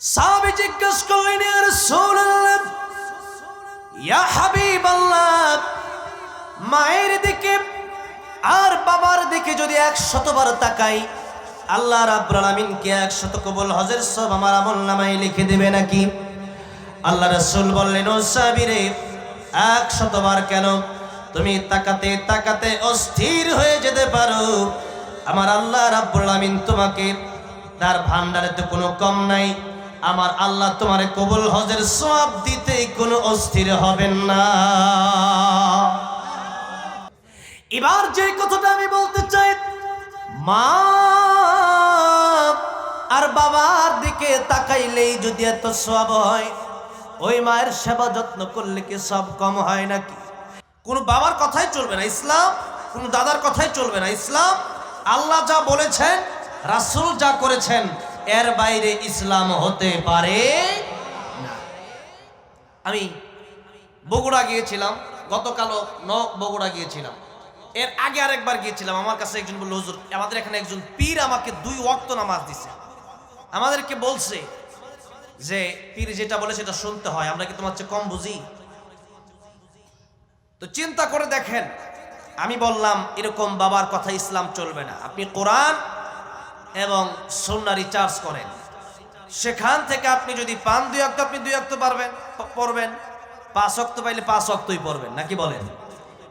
সাহাবী জিজ্ঞেস করলেন, ইয়া ইয়া হাবিবাল্লাহ, মায়ের দিকে আর বাবার দিকে যদি এক শতবার তাকাই, আল্লাহ রাব্বুল আলামিনকে এক শত কবুল হজের সব আমার আমল নামায় লিখে দেবে নাকি? আল্লাহ রাসূল বললেন, ও সাবিরে এক শতবার কেন? তুমি তাকাতে তাকাতে অস্থির হয়ে যেতে পারো। আমার আল্লাহ রাব্বুল আলামিন তোমাকে তার ভান্ডারে তো কোনো কম নাই। আমার আল্লাহ তোমার কবুল হজের সব দিতে কোনো অস্থির হবেন না। এবার যে কথাটা আমি বলতে চাই, মা, আর বাবার দিকে তাকাইলেই যদি এত সব হয়, ওই মায়ের সেবা যত্ন করলে কি সব কম হয় নাকি? কোনো বাবার কথাই চলবে না ইসলাম, কোনো দাদার কথাই চলবে না ইসলাম। আল্লাহ যা বলেছেন, রাসূল যা করেছেন এর বাইরে ইসলাম হতে পারে আমি বগুড়া গিয়েছিলাম, গতকালও ন বগুড়া গিয়েছিলাম। এর আগে আরেকবার গিয়েছিলাম, আমার কাছে একজন বলল, হুজুর, আমাদের এখানে একজন পীর আমাকে দুই ওয়াক্ত নামাজ দিছে। আমাদেরকে বলছে যে, পীর যেটা বলে সেটা শুনতে হয়, আমরা কি তোমার চেয়ে কম বুঝি? তো চিন্তা করে দেখেন, আমি বললাম, এরকম বাবার কথা ইসলাম চলবে না। আপনি কোরআন এবং সন্না রিচার্জ করেন। সেখান থেকে আপনি যদি পান, দুই অক্ত আপনি দুই অক্ত পারবেন, পড়বেন। পাঁচ অক্ত পাইলে পাঁচ অক্তই পড়বেন, নাকি বলেন?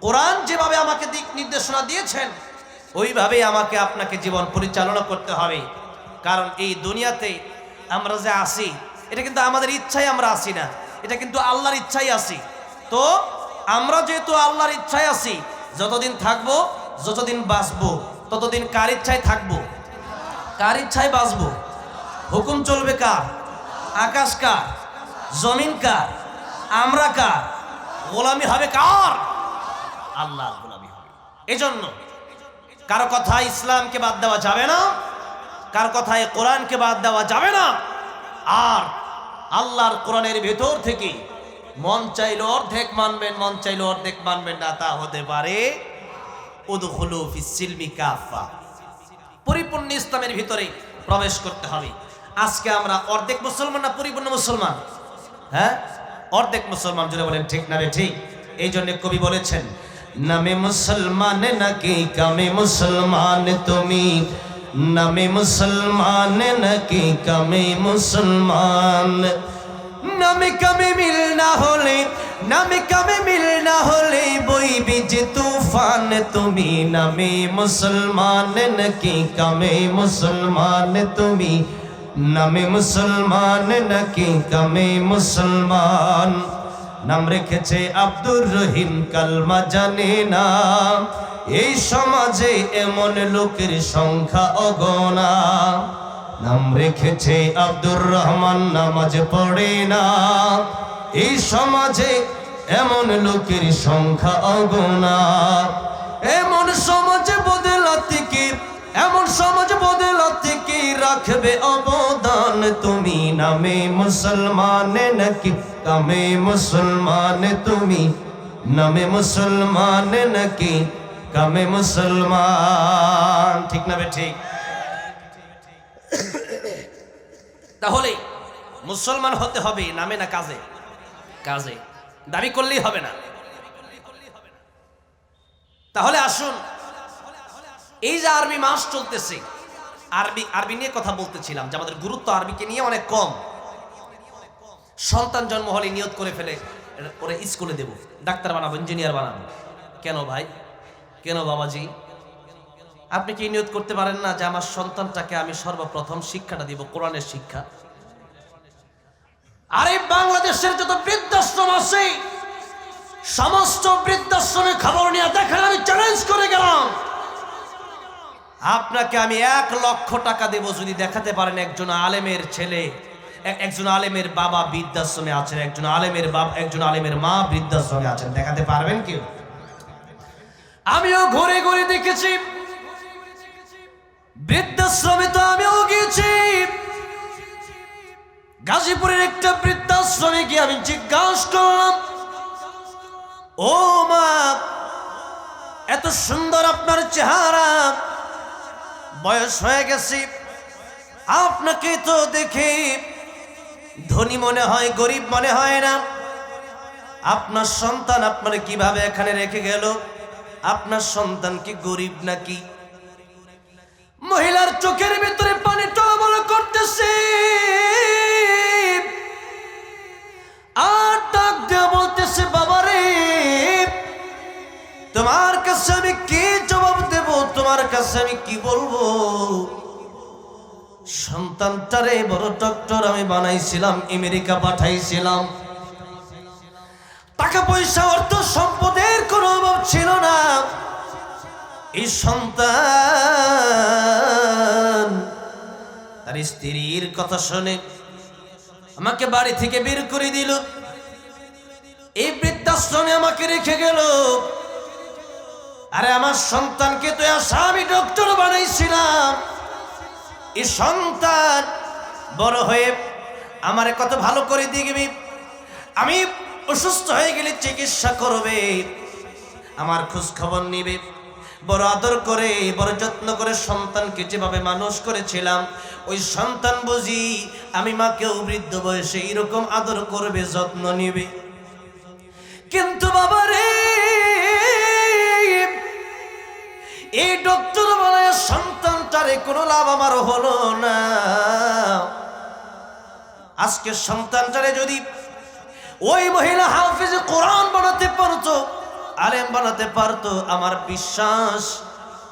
কোরআন যেভাবে আমাকে দিক নির্দেশনা দিয়েছেন, ওইভাবেই আমাকে আপনাকে জীবন পরিচালনা করতে হবে। কারণ এই দুনিয়াতে আমরা যে আসি এটা কিন্তু আমাদের ইচ্ছায় আমরা আসি না, এটা কিন্তু আল্লাহর ইচ্ছাই আসি তো আমরা যেহেতু আল্লাহর ইচ্ছায় আসি যতদিন থাকব, যতদিন বাঁচবো, ততদিন কার ইচ্ছায় থাকব কার ইচ্ছায় বাঁচবো? হুকুম চলবে কার? আকাশ কার? জমিন কার? আমরা কার? গোলামি হবে কার? আল্লাহ গোলামি হবে। এজন্য কারও কথা ইসলামকে বাদ দেওয়া যাবে না, কার কথায় কোরআনকে বাদ দেওয়া যাবে না। আর আল্লাহর কোরআনের ভেতর থেকে মন চাইলো অর্ধেক মানবেন, মন চাইলো অর্ধেক মানবেন না, তা হতে পারে, উদখুলু ফিস সিলমি কাফা। পরিপূর্ণ ইসলামের ভিতরে প্রবেশ করতে হবে। আজকে আমরা অর্ধেক মুসলমান না পরিপূর্ণ মুসলমান? হ্যাঁ? অর্ধেক মুসলমান জুড়ে বলেন, ঠিক না রে, ঠিক? এই জন্য কবি বলেছেন, নামে মুসলমান নাকি, কামে মুসলমান তুমি? নামে মুসলমান নাকি, কামে মুসলমান নামে কামে মিল না হলে, নামে কামে মিল না হলে বই বীজ তুফান, তুমি নামে মুসলমান, নাকি কামে মুসলমান, তুমি নামে মুসলমান, নাকি কামে মুসলমান? নাম রেখেছে আব্দুর রহিম কালমা জানে না। এই সমাজে এমন লোকের সংখ্যা অগণা। নাম রেখেছে আব্দুর রহমান, নামাজ পড়ে না। এই সমাজে এমন লোকের সংখ্যা অগণা। এমন সমাজ বদলাতে কি, এমন সমাজ বদলাতে কি রাখবে অবদান? তুমি নামে মুসলমান নাকি কামে মুসলমান? তুমি নামে মুসলমান নাকি কামে মুসলমান? ঠিক না বে ঠিক? তাহলে মুসলমান হতে হবে নামে না কাজে? কাজে। দাবি করলেই হবে না। তাহলে আসুন, এই যে আরবি মাস চলতেছে, আরবি আরবি নিয়ে কথা বলতেছিলাম যে আমাদের গুরুত্ব আরবিকে নিয়ে অনেক কম। সন্তান জন্ম হলে নিয়ত করে ফেলে, ওরে স্কুলে দেব, ডাক্তার বানাবো, ইঞ্জিনিয়ার বানাবো। কেন ভাই? কেন বাবাজি? আপনি কি নিয়ত করতে পারেন না যে আমার সন্তানটাকে আমি সর্বপ্রথম শিক্ষাটা দিব? কোরআনের শিক্ষা। আরে বাংলাদেশের যত বৃদ্ধাশ্রম আছে, সমস্ত বৃদ্ধাশ্রমে খবর নিয়ে দেখেন, আমি চ্যালেঞ্জ করে গেলাম। আপনাকে আমি এক লক্ষ টাকা দেব যদি দেখাতে পারেন একজন আলেমের ছেলে একজন আলেমের বাবা বৃদ্ধাশ্রমে আছেন, একজন আলেমের বাবা, একজন আলেমের মা বৃদ্ধাশ্রমে আছেন। দেখাতে পারবেন কেউ? আমিও ঘুরে ঘুরে দেখেছি বৃদ্ধাশ্রমে তো আমিও গিয়েছি। গাজীপুরের একটা বৃদ্ধাশ্রমে গিয়ে আমি জিজ্ঞাসা করলাম, ও মা, এত সুন্দর আপনার চেহারা। বয়স হয়ে গেছে। আপনাকে তো দেখে ধনী মনে হয়, গরিব মনে হয় না। আপনার সন্তান আপনার কীভাবে এখানে রেখে গেল? আপনার সন্তান কি গরিব নাকি? মহিলার চোখের ভিতরে পানি টলমল করতেছে। আর ডাক দেওয়া বলতেছে বাবা রে তোমার কাছে আমি কি জবাব দেব? তোমার কাছে আমি কি বলব? সন্তানটারে বড় ডক্টর আমি বানাইছিলাম, আমেরিকা পাঠাইছিলাম। টাকা পয়সা অর্থ সম্পদের কোনো অভাব ছিল না। এই সন্তান তার স্ত্রীর কথা শুনে আমাকে বাড়ি থেকে বের করে দিল। এই বৃদ্ধাশ্রমে আমাকে রেখে গেল। আরে আমার সন্তানকে তো আমি ডক্টর বানাইছিলাম। এই সন্তান বড় হয়ে আমারে কত ভালো করে দিবি আমি অসুস্থ হয়ে গেলে চিকিৎসা করবে। আমার খোঁজ খবর নিবে। বড় আদর করে, বড় যত্ন করে সন্তানকে যেভাবে মানুষ করেছিলাম, ওই সন্তান বুঝি আমি মাকেও বৃদ্ধ বয়সে এরকম আদর করবে, যত্ন নিবে। কিন্তু বাবা রে এই ডক্টর বলে, সন্তানটারে কোনো লাভ আমার হলো না। আজকে সন্তানটারে যদি ওই মহিলা হাফিজ কোরআন বানাতে পারতো আলেম বানাতে পারতো আমার বিশ্বাস।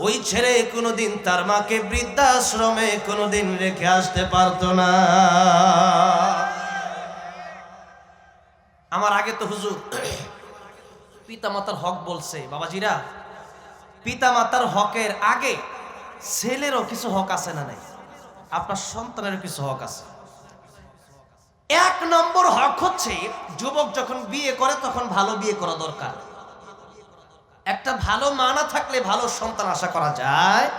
ওই ছেলে কোনোদিন তার মাকে বৃদ্ধাশ্রমে কোনোদিন রেখে আসতে পারতো না। আমার আগে তো হুজুর পিতা মাতার হক বলছে, বাবাজিরা। পিতা মাতার হকের আগে ছেলেরও কিছু হক আছে না নাই? আপনার সন্তানেরও কিছু হক আছে। এক নম্বর হক হচ্ছে, যুবক যখন বিয়ে করে তখন ভালো বিয়ে করা দরকার। একটা ভালো মা না থাকলে ভালো সন্তান আশা করা যায়।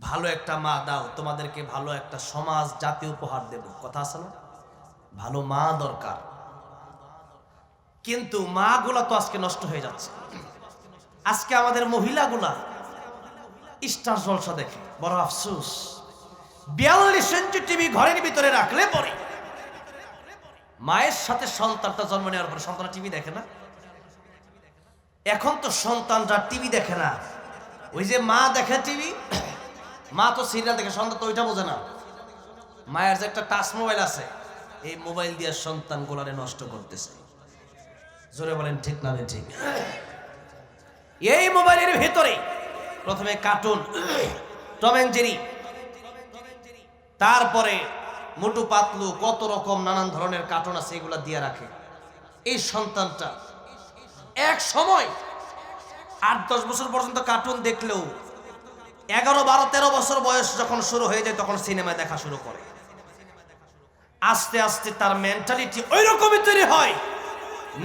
ভালো একটা মা দাও, তোমাদেরকে ভালো একটা সমাজ, জাতি উপহার দেব। কথা আছে না? ভালো মা দরকার। কিন্তু মা গুলা তো আজকে নষ্ট হয়ে যাচ্ছে। আজকে আমাদের মহিলাগুলা স্টার জলসা দেখে, বড় আফসুস। বিয়াল্লিশ ইঞ্চি টিভি ঘরের ভিতরে রাখলে পরে মায়ের সাথে সন্তানটা জন্ম নেওয়ার পরে সন্তানরা টিভি দেখে না? এখন তো সন্তানরা টিভি দেখে না। ওই যে মা দেখে টিভি, মা তো সিরিয়াল দেখে, সন্তান তো ওইটা বোঝে না। মায়ের যে একটা টাচ মোবাইল আছে, এই মোবাইল দিয়ে সন্তান গোলারে নষ্ট করতেছে। জোরে বলেন, ঠিক না ঠিক? এই মোবাইলের ভেতরে প্রথমে কার্টুন টম অ্যান্ড জেরি তারপরে মোটু পাতলু, কত রকম নানান ধরনের কার্টুন আছে এগুলা দিয়ে রাখে। এই সন্তানটা এক সময় আট দশ বছর পর্যন্ত কার্টুন দেখলেও এগারো, বারো, তেরো বছর বয়স যখন শুরু হয়ে যায়, তখন সিনেমায় দেখা শুরু করে। আস্তে আস্তে তার মেন্টালিটি ওই রকমই তৈরি হয়।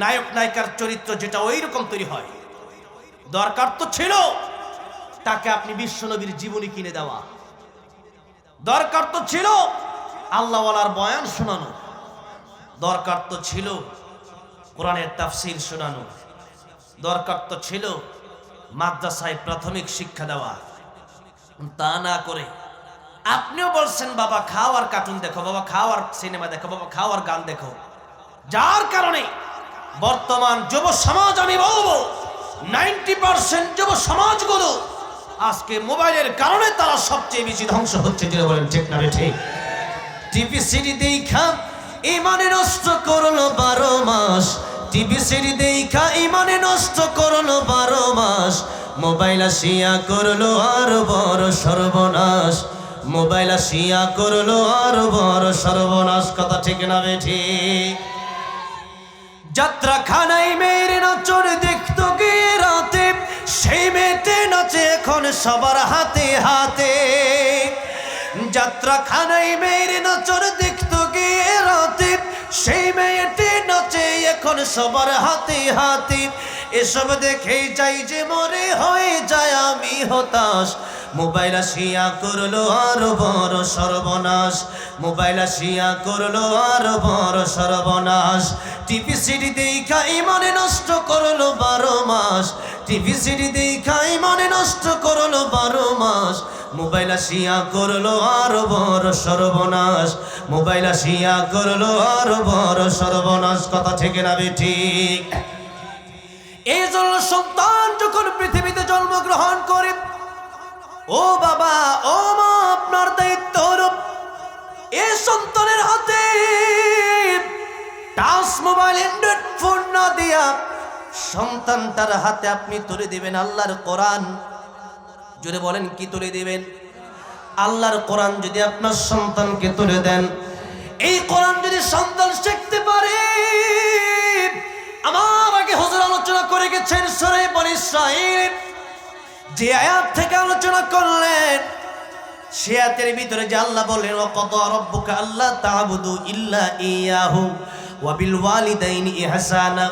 নায়ক, নায়িকার চরিত্র যেটা ওই রকম তৈরি হয়। দরকার তো ছিল তাকে আপনি বিশ্বনবীর জীবনী কিনে দেওয়া। দরকার তো ছিল আল্লাহওয়ালার বয়ান শোনানো। দরকার তো ছিল কোরআনের তাফসির শোনানো। দরকার তো ছিল মাদ্রাসায় প্রাথমিক শিক্ষা দেওয়া। তা না করে আপনিও বলছেন, বাবা, খাও আর কার্টুন দেখো, বাবা, খাও আর সিনেমা দেখো, বাবা, খাও আর গান দেখো। যার কারণে বর্তমান যুব সমাজ, আমি বলব, নাইনটি পার্সেন্ট যুব সমাজগুলো আজকে মোবাইলের কারণে তারা সবচেয়ে বেশি ধ্বংস হচ্ছে। যেটা বলেন, ঠিক না ঠিক? টিভি সিডি দেখা, ইমানে নষ্ট করল বারো মাস। টিভি সিডি দেখা, ইমানে নষ্ট করল বারো মাস। মোবাইল আসিয়া করল আর বড় সর্বনাশ। মোবাইল আসিয়া করল আর বড় সর্বনাশ। কথা ঠিক না বে ঠিক? যাত্রা খানাই মেয়ের নাচর দেখতো গিয়ে রাতে? সেই মেয়েতে নাচে এখন সবার হাতে হাতে। যাত্রা খানাই মেয়ের নচর দেখতো গিয়ে রাতে? সেই মেয়েটি নাচে এখন সবার হাতে হাতে। এসব দেখেই যাই যে মরে হয়ে যায় আমি হতাশ। মোবাইল আসিয়া করল আরও বড় সর্বনাশ। মোবাইল আসিয়া করল আরও বড় সর্বনাশ। টিভি সিডি দেখা ইমানে নষ্ট করল বারো মাস। টিভি সিডি দেখা ইমানে নষ্ট করল বারো মাস। মোবাইল আসিয়া করল আর বড় সর্বনাশ। মোবাইল আসিয়া করল আর বড় সর্বনাশ। কথা ঠিক না ঠিক? এই জন্য সন্তান যখন পৃথিবীতে জন্মগ্রহণ করে ও বাবা, ও মা, আপনার দায়িত্ব এই সন্তানের হাতে টাচ মোবাইল, অ্যান্ড্রয়েড ফোন না দিয়া সন্তানটার হাতে আপনি তুলে দিবেন আল্লাহর কোরআন। জুড়ে বলেন, কি তুলে দিবেন? আল্লাহর কোরআন যদি আপনার সন্তানকে তুলে দেন, এই কোরআন যদি সন্তান শিখতে পারে, আমার আগে হুজুর আলোচনা করে গেছেন সরে বনি ইসরাইল। যে আয়াত থেকে আলোচনা করলেন, সে আয়াতের ভিতরে যে আল্লাহ বললেন ও কত রব্বুকা আল্লাহ তাআবুদু ইল্লা ইয়াহু ওয়া বিল ওয়ালিদাইনি ইহসানা।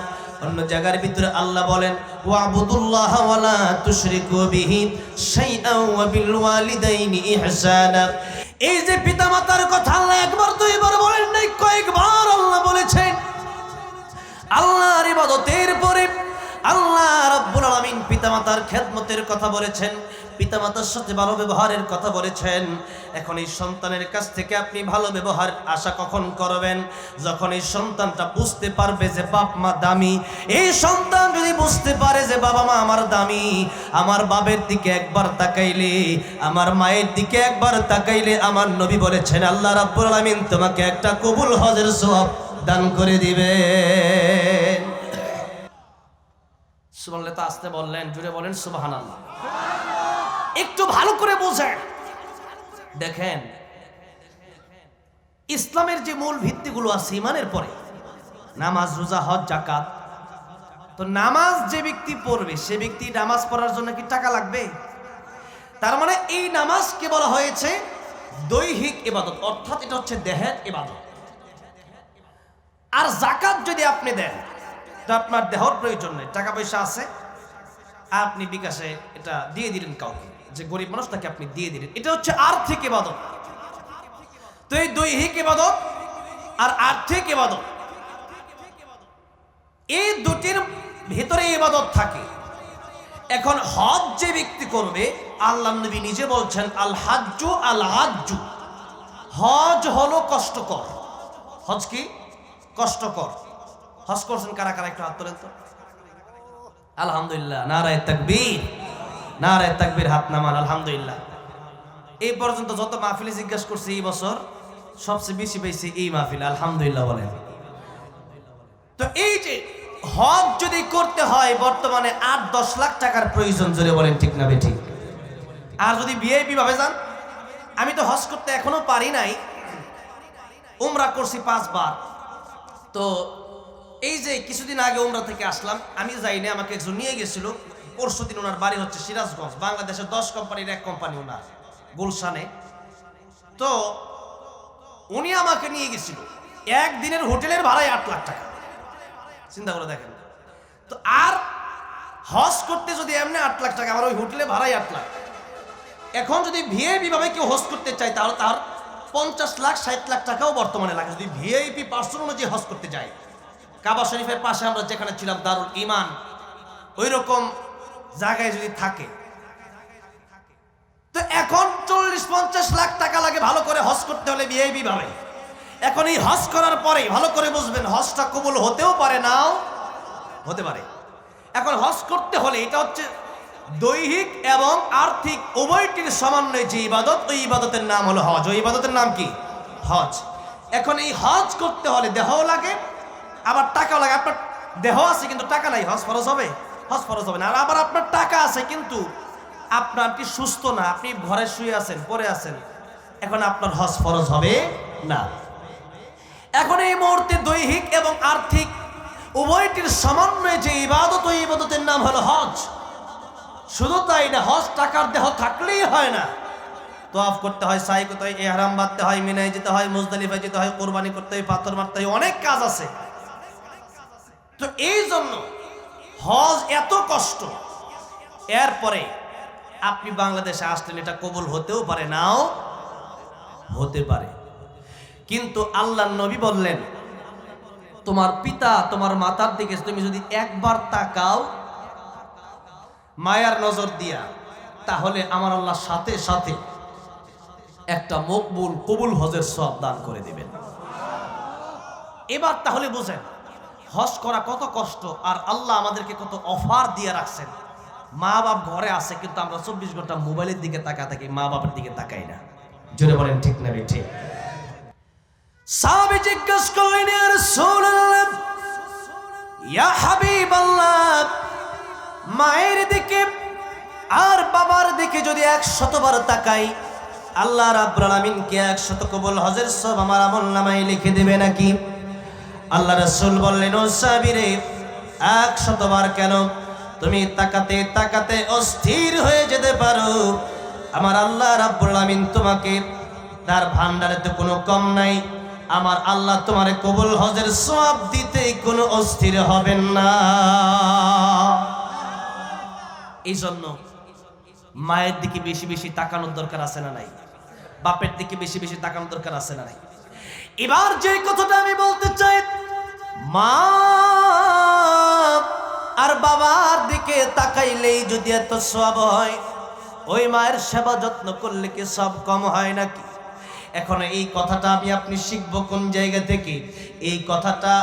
অন্য জায়গার ভিতরে আল্লাহ বলেন, ওয়াবুদুল্লাহ ওয়ালা তুশরিকু বিহি শাইআন ওয়া বিল ওয়ালিদাইনি ইহসানা। এই যে পিতামাতার কথা আল্লাহ একবার, দুইবার বলেন নাই, কয়েকবার আল্লাহ বলেছেন, আল্লাহর ইবাদতের পরে আল্লাহ রাব্বুল আলামিন পিতামাতার খেদমতের কথা বলেছেন, পিতামাতার সাথে ভালো ব্যবহারের কথা বলেছেন। এখন এই সন্তানের কাছ থেকে আপনি ভালো ব্যবহার আশা কখন করবেন? যখন এই সন্তানটা বুঝতে পারবে যে বাপ মা দামি, এই সন্তান যদি বুঝতে পারে যে বাবা মা আমার দামি, আমার বাবের দিকে একবার তাকাইলে, আমার মায়ের দিকে একবার তাকাইলে আমার নবী বলেছেন, আল্লাহ রাব্বুল আলামিন তোমাকে একটা কবুল হজের সওয়াব দান করে দিবেন। তো আসতে বললেন জুড়ে বলেন, সুবহানাল্লাহ। একটু ভালো করে বোঝেন। দেখেন, ইসলামের যে মূল ভিত্তিগুলো আছে ইমানের পরে, নামাজ, রোজা, হজ জাকাত তো নামাজ যে ব্যক্তি পড়বে, সে ব্যক্তি নামাজ পড়ার জন্য কি টাকা লাগবে? তার মানে এই নামাজকে বলা হয়েছে দৈহিক ইবাদত, অর্থাৎ এটা হচ্ছে দেহের ইবাদত। আর জাকাত যদি আপনি দেন তো আপনার দেহর প্রয়োজন নেই, টাকা পয়সা আছে, আপনি বিকাশে এটা দিয়ে দিলেন কাউকে, যে গরিব মানুষ তাকে আপনি দিয়ে দিলেন। এটা হচ্ছে আর্থিক ইবাদত। তো এই দৈহিক ইবাদত আর আর্থিক ইবাদত, এই দুটির ভেতরে ইবাদত থাকে। এখন হজ যে ব্যক্তি করবে, আল্লাহ নবী নিজে বলছেন, আল হাজ্জু আল হাজ্জু। হজ হলো কষ্টকর। হজ কি? কষ্টকর। হজ করছেন কারা কারা একটু হাত তোলেন তো। আলহামদুলিল্লাহ, নারায় তাকবীর নারায় তাকবীর হাত নামান, আলহামদুলিল্লাহ। এই পর্যন্ত যত মাহফিলে জিজ্ঞাসা করছি এই বছর, সবচেয়ে বেশি পেয়েছি এই মাহফিলে, আলহামদুলিল্লাহ বলেন। তো এই যে হজ যদি করতে হয়, বর্তমানে আট দশ লাখ টাকার প্রয়োজন, জোরে বলেন ঠিক না ঠিক আর যদি ভিআইপি ভাবে যান, আমি তো হজ করতে এখনও পারি নাই, উমরা করছি পাঁচবার। তো এই যে কিছুদিন আগে উমরা থেকে আসলাম, আমি যাইনি, আমাকে একজন নিয়ে গেছিল। পরশু দিন ওনার বাড়ি হচ্ছে সিরাজগঞ্জ, বাংলাদেশের দশ কোম্পানির এক কোম্পানি ওনার, গুলশানে। তো উনি আমাকে নিয়ে গেছিল। একদিনের হোটেলের ভাড়ায় আট লাখ টাকা। চিন্তা করে দেখেন। তো আর হজ করতে যদি এমনি আট লাখ টাকা, আমার ওই হোটেলে ভাড়াই আট লাখ। এখন যদি ভিআইপি ভাবে কেউ হজ করতে চায়, তাহলে তার পঞ্চাশ লাখ, ষাট লাখ টাকাও বর্তমানে লাগে। যদি ভিআইপি পার্সন অনুযায়ী হজ করতে যায় কাবা শরীফের পাশে আমরা যেখানে ছিলাম, দারুল ইমান ওই রকম জায়গায় যদি থাকে, তো এখন চল্লিশ পঞ্চাশ লাখ টাকা লাগে ভালো করে হজ করতে হলে ভিআইপি ভাবে। এখন এই হজ করার পরে ভালো করে বুঝবেন, হজটা কবুল হতেও পারে নাও, হতে পারে। এখন হজ করতে হলে এটা হচ্ছে দৈহিক এবং আর্থিক উভয়টির সমন্বয়ে যে ইবাদত, ওই ইবাদতের নাম হলো হজ। ওই ইবাদতের নাম কি? হজ। এখন এই হজ করতে হলে দেহও লাগে আবার টাকাও লাগে, আপনার দেহ আছে কিন্তু টাকা নাই, হজ ফরজ হবে, হজ ফরজ হবে না। আর আবার আপনার টাকা আছে কিন্তু আপনার কি সুস্থ না, আপনি ঘরে শুয়ে আছেন পরে আছেন, এখন আপনার হজ ফরজ হবে না। এখন এই মুহূর্তে দৈহিক এবং আর্থিক উভয়টির সমন্বয়ে যে ইবাদত, ওই ইবাদতের নাম হলো হজ। শুধু তাই না, হজ টাকার দেহ থাকলেই হয় না। তোয়াফ করতে হয় সাই করতে হয়, এহারাম বাঁধতে হয়, মিনায় যেতে হয়, মুজদালিফায় যেতে হয়, কোরবানি করতে হয়, পাথর মারতে হয়, অনেক কাজ আছে। তো এই জন্য হজ এত কষ্ট। এরপরে আপনি বাংলাদেশে আসলেন, এটা কবুল হতেও পারে, নাও হতে পারে। কিন্তু আল্লাহ নবী বললেন, তোমার পিতা, তোমার মাতার দিকে তুমি যদি একবার তাকাও, মায়ার নজর দিয়া, তাহলে আমার আল্লাহ সাথে সাথে একটা মকবুল, কবুল হজের সব দান করে দিবেন। এবার তাহলে বুঝেন হজ করা কত কষ্ট, আর আল্লাহ আমাদেরকে কত অফার দিয়ে রাখছেন। মা বাপ ঘরে আছে, কিন্তু আমরা চব্বিশ ঘণ্টা মোবাইলের দিকে তাকা থাকি, মা বাপের দিকে তাকাই না। জোরে বলেন, ঠিক না ঠিক? সাহাবী জিজ্ঞেস করলেন, ইয়া রাসূলুল্লাহ, ইয়া মায়ের দিকে আর বাবার দিকে যদি এক শতবার তাকাই, আল্লাহ রাব্বুল আলামিনকে এক শত কবুল হজের সব আমার আমল নামায় লিখে দেবে নাকি? আল্লাহ রসুল বললেন, ও সাবিরে, এক শতবার কেন? তুমি তাকাতে তাকাতে অস্থির হয়ে যেতে পারো। আমার আল্লাহ রাব্বুল আলামিন তোমাকে, তার ভান্ডারে তো কোনো কম নাই। আমার আল্লাহ তোমারে কবুল হজের সব দিতে কোনো অস্থির হবেন না। এই জন্য মায়ের দিকে বেশি বেশি তাকানোর দরকার আছে না নাই? বাপের দিকে বেশি বেশি তাকানোর দরকার আছে না নাই? এবার যে কথাটা আমি বলতে চাই, মা, আর বাবার দিকে তাকাইলেই যদি এত সব হয়, ওই মায়ের সেবা যত্ন করলে কি সব কম হয় নাকি? এখন এই কথাটা আমি আপনি শিখব কোন জায়গা থেকে? এই কথাটা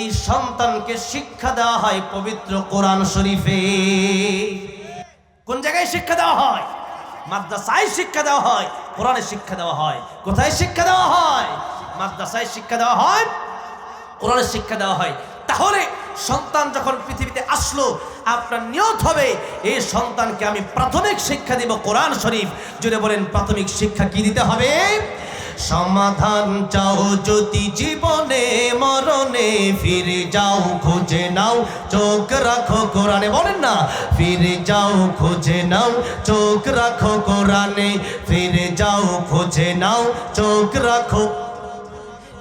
এই সন্তানকে শিক্ষা দেওয়া হয় পবিত্র কোরআন শরীফে। কোন জায়গায় শিক্ষা দেওয়া হয়? মাদ্রাসায় শিক্ষা দেওয়া হয়, কোরআনে শিক্ষা দেওয়া হয়, কোথায় শিক্ষা দেওয়া হয়? মাদ্রাসায় শিক্ষা দেওয়া হয়, কোরআনে শিক্ষা দেওয়া হয়। তাহলে সন্তান যখন পৃথিবীতে আসলো, আপনার নিয়ত হবে, এই সন্তানকে আমি প্রাথমিক শিক্ষা দিব কোরআন শরীফ। যদি বলেন, প্রাথমিক শিক্ষা কি দিতে হবে? সমাধান চাও যদি জীবনে, মরণে ফিরে যাও, খুঁজে নাও, চোখ রাখো কোরআনে। বলেন না, ফিরে যাও, খুঁজে নাও, চোখ রাখো কোরআনে। ফিরে যাও, খুঁজে নাও, চোখ রাখো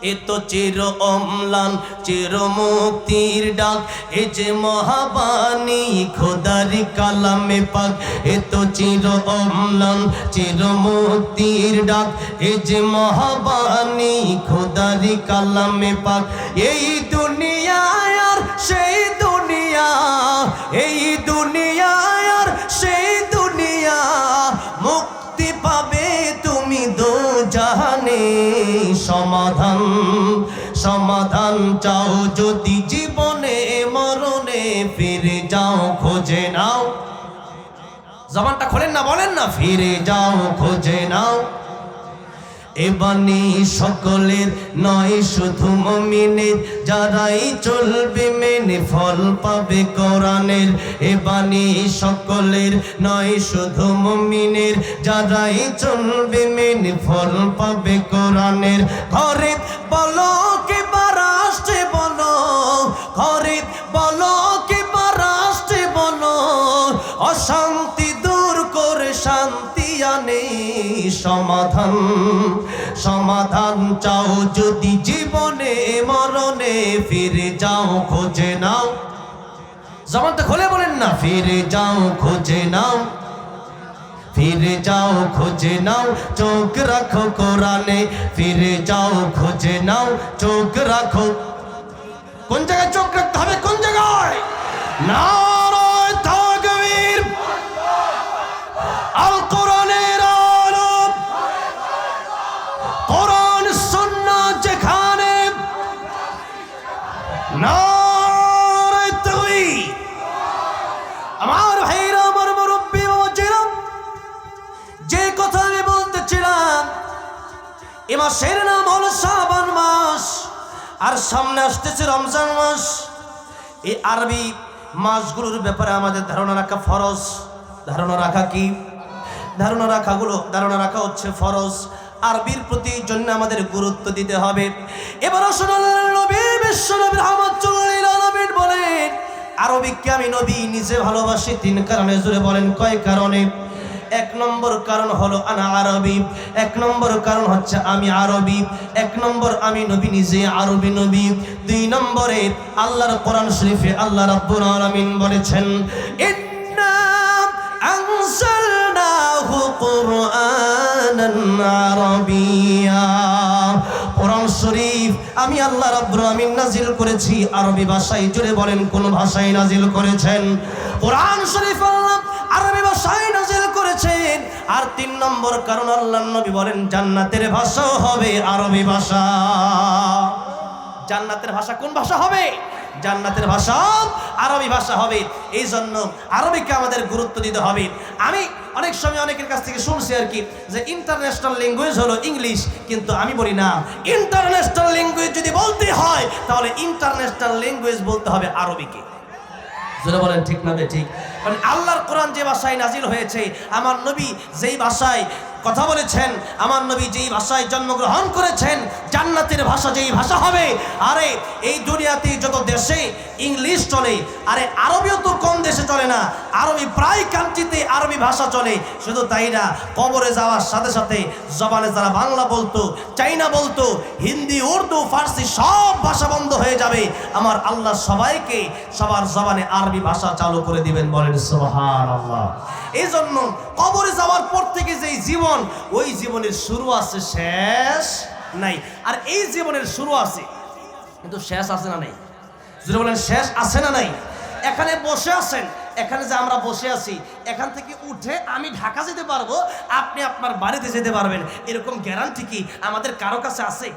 এ তো চির অম্লান, চির মুক্তির ডাক। এ যে মহাবাণী, খোদার কালামে পাক। এ তো চির অম্লান, চির মুক্তির ডাক। এ যে মহাবাণী, খোদার কালামে পাক। এই দুনিয়ায় আর সেই দুনিয়া, এই দুনিয়ায় নাও। জবানটা খোলেন না, বলেন না, ফিরে যাও, খোঁজে নাও। এবানি সকলের নয়, শুধু মমিনের। যারাই চলবে মেনে ফল পাবে কোরআনের। এবানি সকলের নয়, শুধু মমিনের। যারাই চলবে মেনে ফল পাবে কোরআনের। ঘরে বলো, কে বারাষ্টে বলো? ঘরে বলো সমাধান সমাধান চাও যদি জীবনে, মরণে, ফিরে যাও, খোঁজে নাও। জবানটা খোলে বলেন না, ফিরে যাও, খোঁজে নাও। ফিরে যাও, খোঁজে নাও, চোখ রাখো কোরআনে। ফিরে যাও, খোঁজে নাও, চোখ রাখো। কোন জায়গায় চোখ রাখতে হবে? কোন জায়গায়? নারায় মাসের নাম হলো শ্রাবণ মাস। আর সামনে আসতেছে রমজান মাস। এই আরবি মাসগুলোর ব্যাপারে আমাদের ধারণা রাখা ফরজ। ধারণা রাখা কি? ধারণা রাখাগুলো, ধারণা রাখা হচ্ছে ফরজ। আরবির প্রতি জন্য আমাদের গুরুত্ব দিতে হবে। এবার আরবিককে আমি নবী নিজে ভালোবাসি? তিন কারণে জুড়ে বলেন, কয় কারণে? এক নম্বর কারণ হলো আনা আরবি, এক নম্বর কারণ হচ্ছে আমি আরবি, এক নম্বর আমি নবী নিজে আরবি নবী। দুই নম্বরে আল্লাহর কোরআন শরীফে আল্লাহ রাব্বুল আলামিন বলেছেন শরীফ আমি আল্লাহ রাব্বুল আমিন নাজিল করেছি, আরবি ভাষায় জুড়ে বলেন, কোন ভাষায় নাজিল করেছেন? কোরআন শরীফ আল্লাহ আরবি ভাষায় নাজিল করেছেন আর তিন নম্বর কারণ আল্লাহ নবী বলেন, জান্নাতের ভাষাও হবে আরবি ভাষা। জান্নাতের ভাষা কোন ভাষা হবে? জান্নাতের ভাষা আরবি ভাষা হবে। এই জন্য আরবিকে আমাদের গুরুত্ব দিতে হবে। আমি অনেক সময় অনেকের কাছ থেকে শুনছি আর কি, যে ইন্টারন্যাশনাল ল্যাঙ্গুয়েজ হলো ইংলিশ কিন্তু আমি বলি না। ইন্টারন্যাশনাল ল্যাঙ্গুয়েজ যদি বলতে হয়, তাহলে ইন্টারন্যাশনাল ল্যাঙ্গুয়েজ বলতে হবে আরবিকে। জোরে বলেন, ঠিক না ঠিক। মানে আল্লাহর কোরআন যে ভাষায় নাজিল হয়েছে, আমার নবী যেই ভাষায় কথা বলেছেন, আমার নবী যেই ভাষায় জন্মগ্রহণ করেছেন, জান্নাতের ভাষা যেই ভাষা হবে, আরে এই দুনিয়াতে যত দেশে ইংলিশ চলে, আরে আরবিও তো কম দেশে চলে না। আরবি প্রায় কান্ট্রিতে আরবি ভাষা চলে। শুধু তাই না, কবরে যাওয়ার সাথে সাথে জবানে যারা বাংলা বলতো, চাইনা বলতো, হিন্দি, উর্দু, ফার্সি সব ভাষা বন্ধ হয়ে যাবে। আমার আল্লাহ সবাইকে সবার জবানে আরবি ভাষা চালু করে দিবেন বলেন সোহান আল্লাহ এই জন্য কবরে যাওয়ার পর থেকে যেই জীবন, ওই জীবনের শুরু আছে, শেষ নাই। আর এই জীবনের শুরু আছে, কিন্তু শেষ আছে না নাই? যদি বলেন, শেষ আছে না নাই? এখানে বসে আছেন, এখানে যে আমরা বসে আছি, এখান থেকে উঠে আমি ঢাকা যেতে পারব, আপনি আপনার বাড়িতে যেতে পারবেন। এরকম গ্যারান্টি কি আমাদের কারও কাছে আছে?